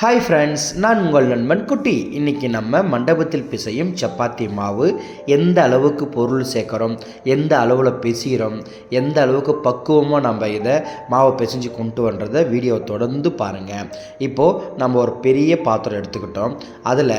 Hi friends நான் உங்கள் நண்பன் குட்டி. இன்றைக்கி நம்ம மண்டபத்தில் பிசையும் சப்பாத்தி மாவு எந்த அளவுக்கு பொருள் சேர்க்குறோம் எந்த அளவில் பிசைகிறோம் எந்த அளவுக்கு பக்குவமாக நம்ம இதை மாவை பிசைஞ்சு கொண்டு வர்றதை வீடியோ தொடர்ந்து பாருங்கள் இப்போது நம்ம ஒரு பெரிய பாத்திரம் எடுத்துக்கிட்டோம். அதில்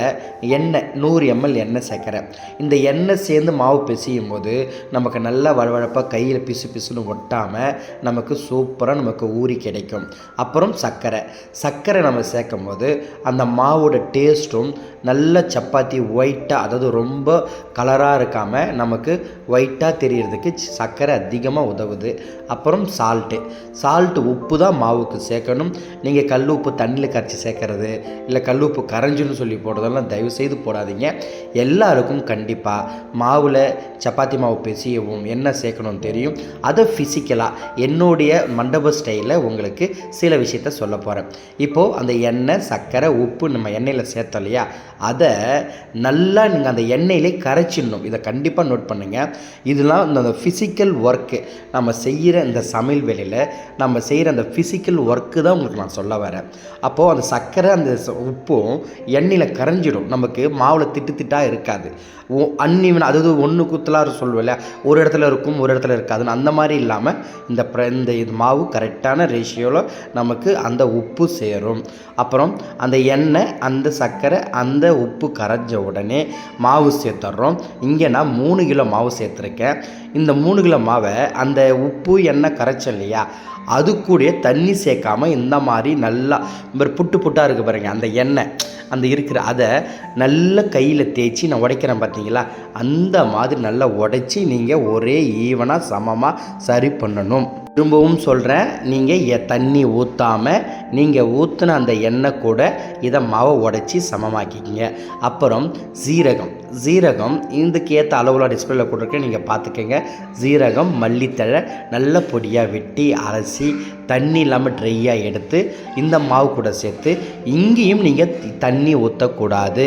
எண்ணெய் நூறு எம்எல் எண்ணெய் சேர்க்குறேன். இந்த எண்ணெய் சேர்ந்து மாவு பிசையும் போது நமக்கு நல்லா வழவழப்பாக கையில் பிசு பிசுன்னு ஒட்டாமல் நமக்கு சூப்பராக நமக்கு ஊறி கிடைக்கும். அப்புறம் சர்க்கரை. சர்க்கரை நம்ம சேர்க்கும் போது அந்த மாவோட டேஸ்ட்டும் நல்ல சப்பாத்தி ஒயிட்டாக அதாவது ரொம்ப கலராக இருக்காமல் நமக்கு ஒயிட்டாக தெரியறதுக்கு சர்க்கரை அதிகமாக உதவுது. அப்புறம் சால்ட்டு சால்ட்டு உப்பு தான் மாவுக்கு சேர்க்கணும். நீங்கள் கல் உப்பு தண்ணியில் கரைச்சி சேர்க்கறது இல்லை கல் உப்பு கரைஞ்சுன்னு சொல்லி போடுறதெல்லாம் தயவு செய்து போடாதீங்க. எல்லாருக்கும் கண்டிப்பாக மாவில் சப்பாத்தி மாவு பிசையவும் என்ன சேர்க்கணும்னு தெரியும். அதை ஃபிசிக்கலாக என்னுடைய மண்டப ஸ்டைலில் உங்களுக்கு சில விஷயத்த சொல்ல போகிறேன் இப்போது அந்த எண்ணெய் சர்க்கரை உப்பு நம்ம எண்ணெயில் சேர்த்தோம் இல்லையா? அதை நல்லா நீங்கள் அந்த எண்ணெயிலே கரைச்சிடணும். இதை கண்டிப்பாக நோட் பண்ணுங்கள் இதெல்லாம் இந்த ஃபிசிக்கல் ஒர்க்கு நம்ம செய்கிற இந்த சமையல் வேலையில் நம்ம செய்கிற அந்த ஃபிசிக்கல் ஒர்க்கு தான் உங்களுக்கு நான் சொல்ல வரேன். அப்போது அந்த சர்க்கரை அந்த உப்பும் எண்ணெயில் கரைஞ்சிடும். நமக்கு மாவில் திட்டு திட்டாக இருக்காது. ஓ அன்னிவன் அதாவது ஒன்று குத்தலாக சொல்லுவோம்ல ஒரு இடத்துல இருக்கும் ஒரு இடத்துல இருக்காதுன்னு அந்த மாதிரி இல்லாமல் இந்த ப்ர இந்த இது மாவு கரெக்டான ரேஷியோவில் நமக்கு அந்த உப்பு சேரும். அப்புறம் அந்த எண்ணெய் அந்த சர்க்கரை அந்த உப்பு கரைஞ்ச உடனே மாவு சேர்த்துட்றோம் இங்கே நான் மூணு கிலோ மாவு சேர்த்துருக்கேன். இந்த மூணு கிலோ மாவை அந்த உப்பு எண்ணெய் கரைச்சோம் இல்லையா? அது கூட தண்ணி சேர்க்காம இந்த மாதிரி நல்லா புட்டு புட்டாக இருக்குது பாருங்கள் அந்த எண்ணெய் அந்த இருக்கிற அதை நல்ல கையில் தேய்ச்சி நான் உடைக்கிறேன் பார்த்தீங்களா அந்த மாதிரி நல்லா உடைச்சி நீங்கள் ஒரே ஈவனாக சமமாக சரி பண்ணணும். திரும்பவும் சொல்கிறேன் நீங்கள் எ தண்ணி ஊற்றாமல் நீங்கள் ஊற்றின அந்த எண்ணெய் கூட இதை மாவை உடச்சி சமமாக்கிக்கிங்க. அப்புறம் சீரகம். ஜீரகம் இதுக்கு ஏற்ற அளவில் டிஸ்பிளேல கொடுத்துருக்கேன். நீங்கள் பார்த்துக்கங்க. ஜீரகம் மல்லித்தழை நல்ல பொடியாக வெட்டி அலசி தண்ணி இல்லாமல் ட்ரையாக எடுத்து இந்த மாவு கூட சேர்த்து இங்கேயும் நீங்கள் தண்ணி ஊற்றக்கூடாது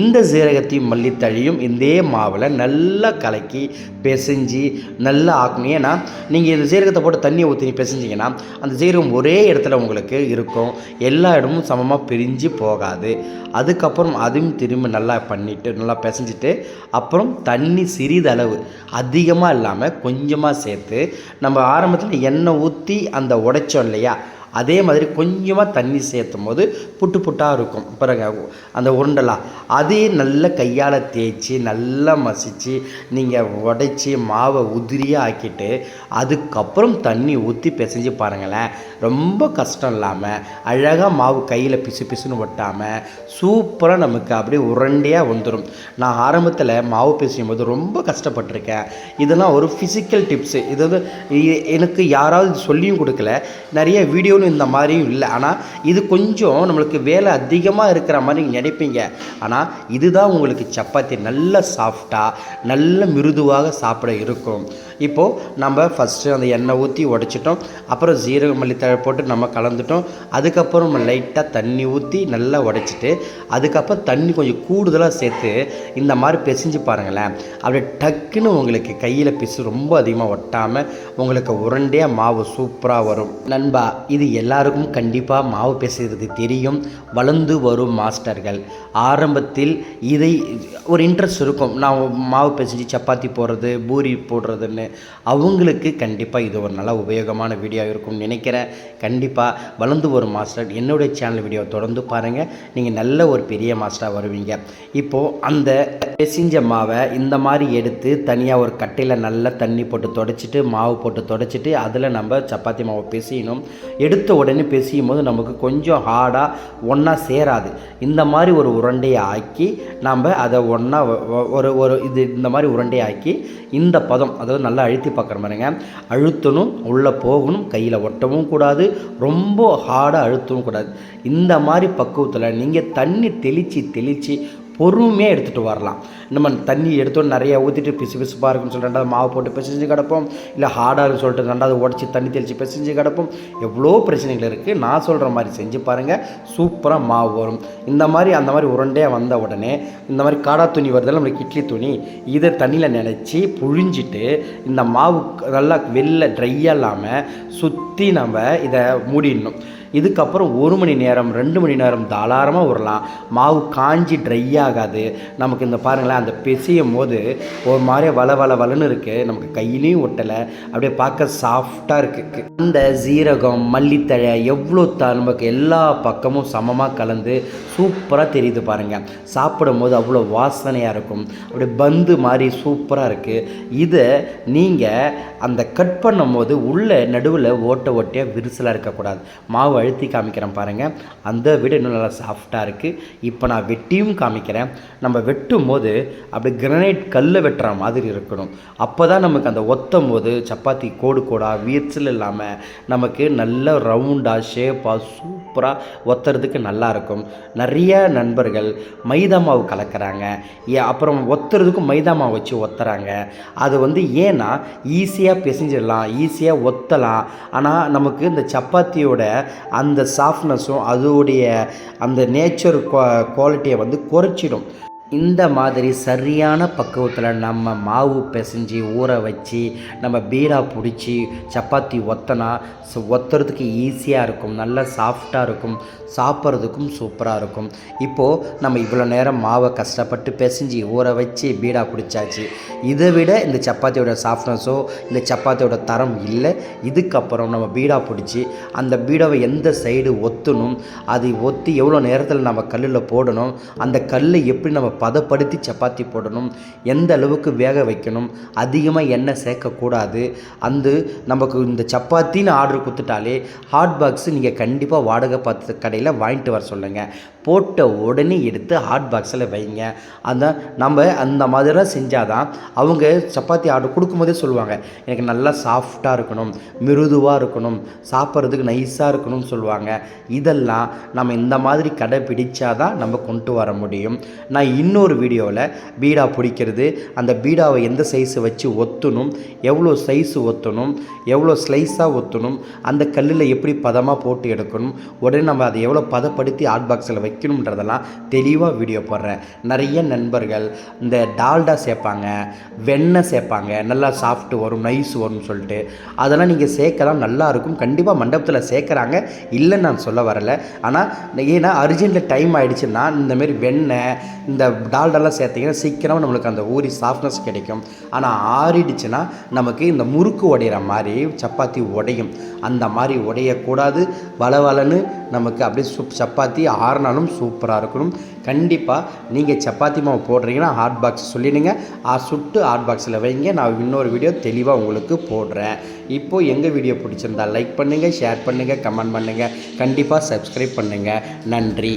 இந்த ஜீரகத்தையும் மல்லித்தழையும் இதே மாவில் நல்லா கலக்கி பிசைஞ்சு நல்லா ஆக்கணும். ஏன்னா நீங்கள் இந்த ஜீரகத்தை போட்டு தண்ணியை ஊற்றி பிசைஞ்சிங்கன்னா அந்த ஜீரகம் ஒரே இடத்துல உங்களுக்கு இருக்கும். எல்லா இடமும் சமமாக பிரிஞ்சு போகாது. அதுக்கப்புறம் அதையும் திரும்ப நல்லா பண்ணிவிட்டு நல்லா பிசைஞ்சிட்டு அப்புறம் தண்ணி சிறிதளவு அதிகமாக இல்லாமல் கொஞ்சமாக சேர்த்து நம்ம ஆரம்பத்தில் எண்ணெய் ஊற்றி அந்த உடைச்சோம் இல்லையா? அதே மாதிரி கொஞ்சமாக தண்ணி சேர்த்தும் போது புட்டு புட்டாக இருக்கும். பாருங்கள் அந்த உருண்டெல்லாம். அதே நல்ல கையால் தேய்ச்சி நல்லா மசிச்சு நீங்கள் உடைச்சி மாவை உதிரியாக ஆக்கிட்டு அதுக்கப்புறம் தண்ணி ஊற்றி பிசைஞ்சு பாருங்களேன். ரொம்ப கஷ்டம் இல்லாமல் அழகாக மாவு கையில் பிசு பிசுன்னு ஒட்டாமல் சூப்பராக நமக்கு அப்படியே உருண்டையாக வந்துடும் நான் ஆரம்பத்தில் மாவு பிசையும் போது ரொம்ப கஷ்டப்பட்டிருக்கேன். இதெல்லாம் ஒரு ஃபிசிக்கல் டிப்ஸு இது வந்து எனக்கு யாராவது சொல்லியும் கொடுக்கல. நிறைய வீடியோ வீடியோவும் இந்த மாதிரியும் இல்லை. ஆனால் இது கொஞ்சம் நம்மளுக்கு வேலை அதிகமாக இருக்கிற மாதிரி நீங்கள் நினைப்பீங்க. ஆனால் இதுதான் உங்களுக்கு சப்பாத்தி நல்ல சாஃப்டாக நல்ல மிருதுவாக சாப்பிட இருக்கும். இப்போது நம்ம ஃபஸ்ட்டு அந்த எண்ணெய் ஊற்றி உடச்சிட்டோம். அப்புறம் ஜீரக மல்லித்தழை போட்டு நம்ம கலந்துட்டோம். அதுக்கப்புறம் லைட்டாக தண்ணி ஊற்றி நல்லா உடச்சிட்டு அதுக்கப்புறம் தண்ணி கொஞ்சம் கூடுதலாக சேர்த்து இந்த மாதிரி பிசைஞ்சு பாருங்களேன். அப்படியே டக்குன்னு உங்களுக்கு கையில் பிசு ரொம்ப அதிகமாக ஒட்டாமல் உங்களுக்கு உருண்டையாக மாவு சூப்பராக வரும். நண்பா இது எல்லாருக்கும் கண்டிப்பாக மாவு பேசுகிறது தெரியும். வளர்ந்து வரும் மாஸ்டர்கள். ஆரம்பத்தில் இதை ஒரு இன்ட்ரெஸ்ட் இருக்கும். நான் மாவு பிசைஞ்சு சப்பாத்தி போடுறது பூரி போடுறதுன்னு. அவங்களுக்கு கண்டிப்பாக இது ஒரு நல்ல உபயோகமான வீடியோ இருக்கும்னு நினைக்கிறேன். கண்டிப்பாக வளர்ந்து வரும் மாஸ்டர் என்னுடைய சேனல் வீடியோ தொடர்ந்து பாருங்கள் நீங்கள் நல்ல ஒரு பெரிய மாஸ்டராக வருவீங்க. இப்போது அந்த பெசிஞ்ச மாவை இந்த மாதிரி எடுத்து தனியாக ஒரு கட்டையில் நல்லா தண்ணி போட்டு தொடச்சிட்டு மாவு போட்டு தொடச்சிட்டு அதில் நம்ம சப்பாத்தி மாவை பிசையணும். எடுத்த உடனே பிசையும் போது நமக்கு கொஞ்சம் ஹார்டாக ஒன்றா சேராது. இந்த மாதிரி ஒரு உருண்டையை ஆக்கி நம்ம அதை ஒன்றா ஒரு ஒரு இது இந்த மாதிரி உருண்டையை ஆக்கி இந்த பதம் அதாவது நல்லா அழுத்தி பார்க்குற மாதிரிங்க. அழுத்தணும் உள்ளே போகணும் கையில் ஒட்டவும் கூடாது ரொம்ப ஹார்டாக அழுத்தவும் கூடாது. இந்த மாதிரி பக்குவத்தில் நீங்கள் தண்ணி தெளித்து தெளித்து பொறுமையாக எடுத்துகிட்டு வரலாம். நம்ம தண்ணி எடுத்தோம் நிறைய ஊற்றிட்டு பிசு பிசுப்பாக இருக்குன்னு சொல்லிட்டு ரெண்டாவது மாவு போட்டு பிசைஞ்சு கிடப்போம். இல்லை ஹார்டாக இருக்குன்னு சொல்லிட்டு ரெண்டாவது உடச்சி தண்ணி தெளித்து பிசைஞ்சு கிடப்போம். எவ்வளோ பிரச்சனைகள் இருக்குது நான் சொல்கிற மாதிரி செஞ்சு பாருங்கள் சூப்பராக மாவு வரும். இந்த மாதிரி அந்த மாதிரி உருண்டையாக வந்த உடனே இந்த மாதிரி காடா துணி வருதுல்ல நம்மளுக்கு இட்லி துணி இதை தண்ணியில் நினச்சி புழிஞ்சிட்டு இந்த மாவு நல்லா வெளில ட்ரையாக இல்லாமல் சுற்றி நம்ம இதை மூடிடணும். இதுக்கப்புறம் ஒரு மணி நேரம் ரெண்டு மணி நேரம் தாராளமாக விடலாம் மாவு காஞ்சி ட்ரை ஆகாது. நமக்கு இந்த பாருங்களேன் அந்த பிசையும் போது ஒரு மாதிரி வள வள வளன்னு இருக்குது நமக்கு கையிலையும் ஒட்டலை. அப்படியே பார்க்க சாஃப்டாக இருக்குது அந்த சீரகம் மல்லித்தழை எவ்வளோ த நமக்கு எல்லா பக்கமும் சமமாக கலந்து சூப்பராக தெரியுது பாருங்கள் சாப்பிடும்போது அவ்வளோ வாசனையாக இருக்கும். அப்படியே பந்து மாதிரி சூப்பராக இருக்குது இதை நீங்கள் அந்த கட் பண்ணும்போது உள்ள நடுவில் ஓட்ட ஓட்டையாக விரிசலாக இருக்கக்கூடாது. மாவு அழுத்தி காமிக்கிறேன் பாருங்கள் அந்த விட இன்னும் நல்லா சாஃப்டாக இருக்குது இப்போ நான் வெட்டியும் காமிக்கிறேன். நம்ம வெட்டும் போது அப்படி கிரனைட் கல்லை வெட்டுற மாதிரி இருக்கணும். அப்போ தான் நமக்கு அந்த ஒத்தும் போது சப்பாத்தி கோடு கோடாக வீச்சல் இல்லாமல் நமக்கு நல்ல ரவுண்டாக ஷேப்பாக சூப்பராக ஒத்துறதுக்கு நல்லா இருக்கும். நிறைய நண்பர்கள் மைதா மாவு கலக்கிறாங்க. ஏ- அப்புறம் ஒத்துறதுக்கும் மைதா மாவு வச்சு ஒத்துறாங்க. அது வந்து ஏன்னா ஈஸியாக பிசைஞ்சிடலாம் ஈஸியாக ஒத்தலாம். ஆனால் நமக்கு இந்த சப்பாத்தியோட அந்த சாஃப்ட்னஸும் அதோடைய அந்த நேச்சர் குவாலிட்டியை வந்து குறைச்சிடும். இந்த மாதிரி சரியான பக்குவத்தில் நம்ம மாவு பிசைஞ்சு ஊற வச்சு நம்ம பீடா பிடிச்சி சப்பாத்தி ஒத்தனா ஒத்துறதுக்கு ஈஸியாக இருக்கும். நல்லா சாஃப்டாக இருக்கும். சாப்பிட்றதுக்கும் சூப்பராக இருக்கும். இப்போது நம்ம இவ்வளோ நேரம் மாவை கஷ்டப்பட்டு பிசைஞ்சு ஊற வச்சு பீடா பிடிச்சாச்சு. இதை விட இந்த சப்பாத்தியோட சாஃப்ட்னஸோ இந்த சப்பாத்தியோட தரம் இல்லை. இதுக்கப்புறம் நம்ம பீடா பிடிச்சி அந்த பீடாவை எந்த சைடு ஒத்தணும் அது ஒத்தி எவ்வளோ நேரத்தில் நம்ம கல்லில் போடணும் அந்த கல் எப்படி நம்ம பதப்படுத்தி சப்பாத்தி போடணும். எந்த அளவுக்கு வேக வைக்கணும். அதிகமாக எண்ணெய் சேர்க்கக்கூடாது. அந்த நமக்கு இந்த சப்பாத்தின்னு ஆர்டர் கொடுத்துட்டாலே ஹாட் பாக்ஸ் நீங்கள் கண்டிப்பாக வாடகை பார்த்து கடையில் வாங்கிட்டு வர சொல்லுங்கள் போட்ட உடனே எடுத்து ஹாட் பாக்ஸில் வைங்க. அந்த நம்ம அந்த மாதிரிலாம் செஞ்சால் தான் அவங்க சப்பாத்தி ஆர்டர் கொடுக்கும்போதே சொல்லுவாங்க. எனக்கு நல்லா சாஃப்டாக இருக்கணும் மிருதுவாக இருக்கணும் சாப்பிட்றதுக்கு நைஸாக இருக்கணும்னு சொல்லுவாங்க. இதெல்லாம் நம்ம இந்த மாதிரி கடை பிடிச்சாதான் நம்ம கொண்டு வர முடியும். நான் இன்னொரு வீடியோவில் பீடா பிடிக்கிறது அந்த பீடாவை எந்த சைஸு வச்சு ஒத்தணும் எவ்வளோ சைஸு ஒத்தணும் எவ்வளோ ஸ்லைஸாக ஒத்தணும் அந்த கல்லில் எப்படி பதமாக போட்டு எடுக்கணும் உடனே நம்ம அதை எவ்வளோ பதப்படுத்தி ஹாட் பாக்ஸில் வைக்கணுன்றதெல்லாம் தெளிவாக வீடியோ போடுறேன். நிறைய நண்பர்கள் இந்த டால்டா சேர்ப்பாங்க வெண்ணெய் சேர்ப்பாங்க நல்லா சாஃப்ட் வரும் நைஸ் வரும்னு சொல்லிட்டு. அதெல்லாம் நீங்கள் சேர்க்கலாம் நல்லாயிருக்கும் கண்டிப்பாக மண்டபத்தில் சேர்க்குறாங்க. இல்லைன்னு நான் சொல்ல வரல. ஆனால் ஏன்னா அர்ஜென்ட்டில் டைம் ஆகிடுச்சுன்னா இந்தமாரி வெண்ணெய் இந்த டால்டாலாம் சேர்த்திங்கன்னா சீக்கிரம் நம்மளுக்கு அந்த ஊறி சாஃப்ட்னஸ் கிடைக்கும். ஆனால் ஆறிடுச்சுன்னா நமக்கு இந்த முறுக்கு உடையிற மாதிரி சப்பாத்தி உடையும். அந்த மாதிரி உடையக்கூடாது. வளவலன்னு நமக்கு அப்படியே சூப் சப்பாத்தி ஆறுனாலும் சூப்பராக இருக்கணும். கண்டிப்பாக நீங்கள் சப்பாத்தி மாவு போடுறீங்கன்னா ஹாட் பாக்ஸ் சொல்லிடுங்க. ஆ சுட்டு ஹாட் பாக்ஸில் வைங்க. நான் இன்னொரு வீடியோ தெளிவாக உங்களுக்கு போடுறேன். இப்போது எங்கள் வீடியோ பிடிச்சிருந்தா லைக் பண்ணுங்கள் ஷேர் பண்ணுங்கள் கமெண்ட் பண்ணுங்கள் கண்டிப்பாக சப்ஸ்கிரைப் பண்ணுங்கள் நன்றி.